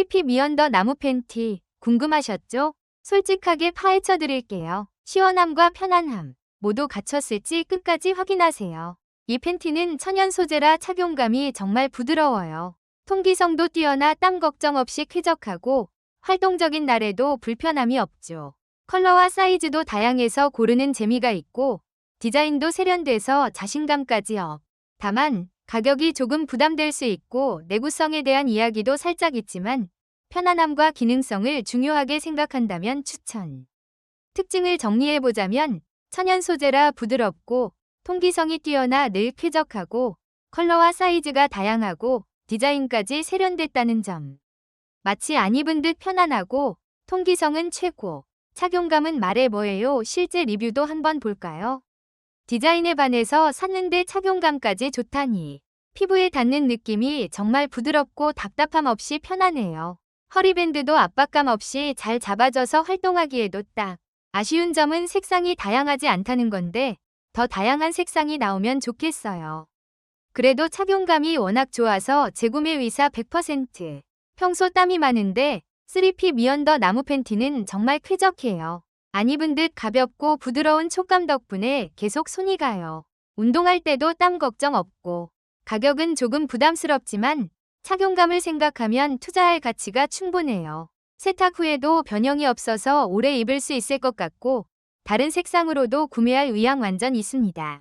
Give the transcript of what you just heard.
3P 미언더 나무 팬티 궁금하셨죠? 솔직하게 파헤쳐 드릴게요. 시원함과 편안함 모두 갖췄을지 끝까지 확인하세요. 이 팬티는 천연 소재라 착용감이 정말 부드러워요. 통기성도 뛰어나 땀 걱정 없이 쾌적하고 활동적인 날에도 불편함이 없죠. 컬러와 사이즈도 다양해서 고르는 재미가 있고 디자인도 세련돼서 자신감까지 업. 다만 가격이 조금 부담될 수 있고 내구성에 대한 이야기도 살짝 있지만 편안함과 기능성을 중요하게 생각한다면 추천. 특징을 정리해보자면 천연 소재라 부드럽고 통기성이 뛰어나 늘 쾌적하고 컬러와 사이즈가 다양하고 디자인까지 세련됐다는 점. 마치 안 입은 듯 편안하고 통기성은 최고. 착용감은 말해 뭐예요? 실제 리뷰도 한번 볼까요? 디자인에 반해서 샀는데 착용감까지 좋다니. 피부에 닿는 느낌이 정말 부드럽고 답답함 없이 편안해요. 허리밴드도 압박감 없이 잘 잡아져서 활동하기에도 딱. 아쉬운 점은 색상이 다양하지 않다는 건데 더 다양한 색상이 나오면 좋겠어요. 그래도 착용감이 워낙 좋아서 재구매 의사 100%. 평소 땀이 많은데 3P 미언더 나무 팬티는 정말 쾌적해요. 안 입은 듯 가볍고 부드러운 촉감 덕분에 계속 손이 가요. 운동할 때도 땀 걱정 없고 가격은 조금 부담스럽지만 착용감을 생각하면 투자할 가치가 충분해요. 세탁 후에도 변형이 없어서 오래 입을 수 있을 것 같고 다른 색상으로도 구매할 의향 완전 있습니다.